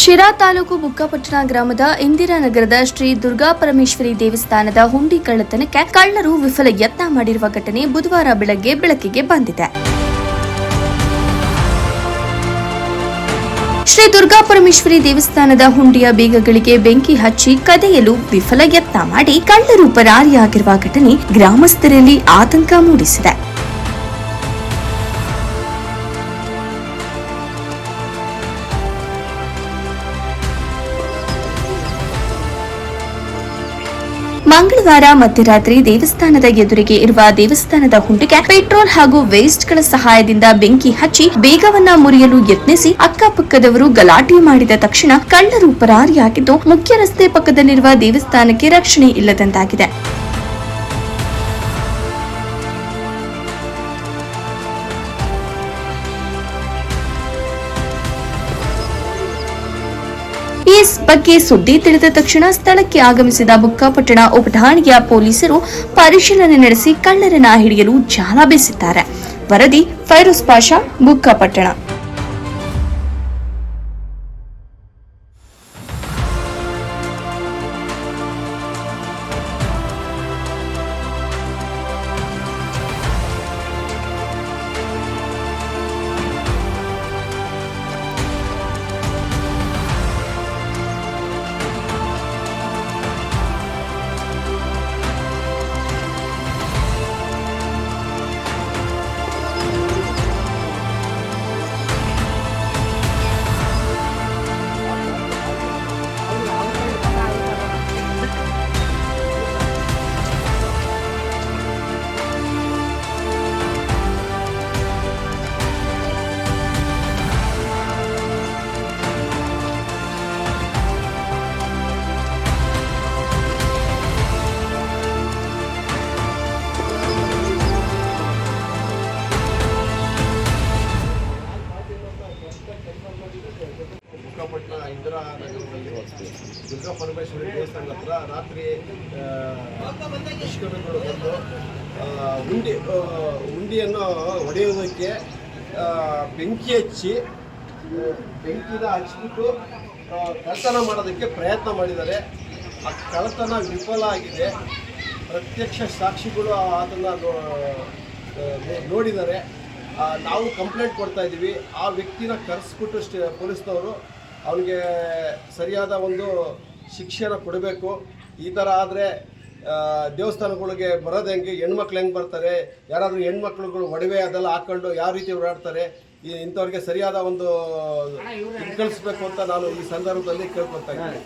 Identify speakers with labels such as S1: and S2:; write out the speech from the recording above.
S1: ಶಿರಾ ತಾಲೂಕು ಬುಕ್ಕಾಪಟ್ಟಣ ಗ್ರಾಮದ ಇಂದಿರಾನಗರದ ಶ್ರೀ ದುರ್ಗಾ ಪರಮೇಶ್ವರಿ ದೇವಸ್ಥಾನದ ಹುಂಡಿ ಕಳ್ಳತನಕ್ಕೆ ಕಳ್ಳರು ವಿಫಲ ಯತ್ನ ಮಾಡಿರುವ ಘಟನೆ ಬುಧವಾರ ಬೆಳಗ್ಗೆ ಬೆಳಕಿಗೆ ಬಂದಿದೆ. ಶ್ರೀ ದುರ್ಗಾ ಪರಮೇಶ್ವರಿ ದೇವಸ್ಥಾನದ ಹುಂಡಿಯ ಬೀಗಗಳಿಗೆ ಬೆಂಕಿ ಹಚ್ಚಿ ಕದೆಯಲು ವಿಫಲ ಯತ್ನ ಮಾಡಿ ಕಳ್ಳರು ಪರಾರಿಯಾಗಿರುವ ಘಟನೆ ಗ್ರಾಮಸ್ಥರಲ್ಲಿ ಆತಂಕ ಮೂಡಿಸಿದೆ. ಮಂಗಳವಾರ ಮಧ್ಯರಾತ್ರಿ ದೇವಸ್ಥಾನದ ಎದುರಿಗೆ ಇರುವ ದೇವಸ್ಥಾನದ ಹುಂಡಿಗೆ ಪೆಟ್ರೋಲ್ ಹಾಗೂ ವೇಸ್ಟ್ಗಳ ಸಹಾಯದಿಂದ ಬೆಂಕಿ ಹಚ್ಚಿ ಬೇಗವನ್ನ ಮುರಿಯಲು ಯತ್ನಿಸಿ ಅಕ್ಕಪಕ್ಕದವರು ಗಲಾಟೆ ಮಾಡಿದ ತಕ್ಷಣ ಕಳ್ಳರು ಪರಾರಿಯಾಗಿದ್ದು ಮುಖ್ಯ ರಸ್ತೆ ಪಕ್ಕದಲ್ಲಿರುವ ದೇವಸ್ಥಾನಕ್ಕೆ ರಕ್ಷಣೆ ಇಲ್ಲದಂತಾಗಿದೆ. ಈ ಬಗ್ಗೆ ಸುದ್ದಿ ತಿಳಿದ ತಕ್ಷಣ ಸ್ಥಳಕ್ಕೆ ಆಗಮಿಸಿದ ಬುಕ್ಕಾಪಟ್ಟಣ ಉಪಠಾಣೆಯ ಪೊಲೀಸರು ಪರಿಶೀಲನೆ ನಡೆಸಿ ಕಳ್ಳರನ್ನ ಹಿಡಿಯಲು ಜಾಲ ಬೀಸಿದ್ದಾರೆ. ವರದಿ ಫೈರೋಸ್ ಪಾಷಾ, ಬುಕ್ಕಾಪಟ್ಟಣ.
S2: ಇಂದಿರಾ ನಗರದಲ್ಲಿ ದುರ್ಗಾ ಪರಮೇಶ್ವರಿ ದೇವಸ್ಥಾನದ ಹತ್ರ ರಾತ್ರಿ ದುಷ್ಕರ್ಮಿಗಳು ಬಂದು ಉಂಡಿ ಉಂಡಿಯನ್ನು ಹೊಡೆಯೋದಕ್ಕೆ ಬೆಂಕಿ ಹಚ್ಚಿ ಬೆಂಕಿನ ಹಚ್ಚಿಬಿಟ್ಟು ಕಳ್ತನ ಮಾಡೋದಕ್ಕೆ ಪ್ರಯತ್ನ ಮಾಡಿದ್ದಾರೆ. ಆ ಕಳ್ಳತನ ವಿಫಲ ಆಗಿದೆ. ಪ್ರತ್ಯಕ್ಷ ಸಾಕ್ಷಿಗಳು ಅದನ್ನು ನೋಡಿದ್ದಾರೆ. ನಾವು ಕಂಪ್ಲೇಂಟ್ ಕೊಡ್ತಾ ಇದ್ದೀವಿ. ಆ ವ್ಯಕ್ತಿನ ಕರೆಸ್ಬಿಟ್ಟು ಸ್ಟೇ, ಪೊಲೀಸ್ನವರು ಅವನಿಗೆ ಸರಿಯಾದ ಒಂದು ಶಿಕ್ಷೆನ ಕೊಡಬೇಕು. ಈ ಥರ ಆದರೆ ದೇವಸ್ಥಾನಗಳಿಗೆ ಬರೋದು ಹೆಂಗೆ? ಹೆಣ್ಮಕ್ಳು ಹೆಂಗೆ ಬರ್ತಾರೆ? ಯಾರಾದರೂ ಹೆಣ್ಮಕ್ಳುಗಳು ಒಡವೆ ಅದೆಲ್ಲ ಹಾಕ್ಕೊಂಡು ಯಾವ ರೀತಿ ಓಡಾಡ್ತಾರೆ? ಈ ಇಂಥವ್ರಿಗೆ ಸರಿಯಾದ ಒಂದು ಕಳಿಸ್ಬೇಕು ಅಂತ ನಾನು ಈ ಸಂದರ್ಭದಲ್ಲಿ ಕೇಳ್ಕೊತಾ ಇದ್ದೀನಿ.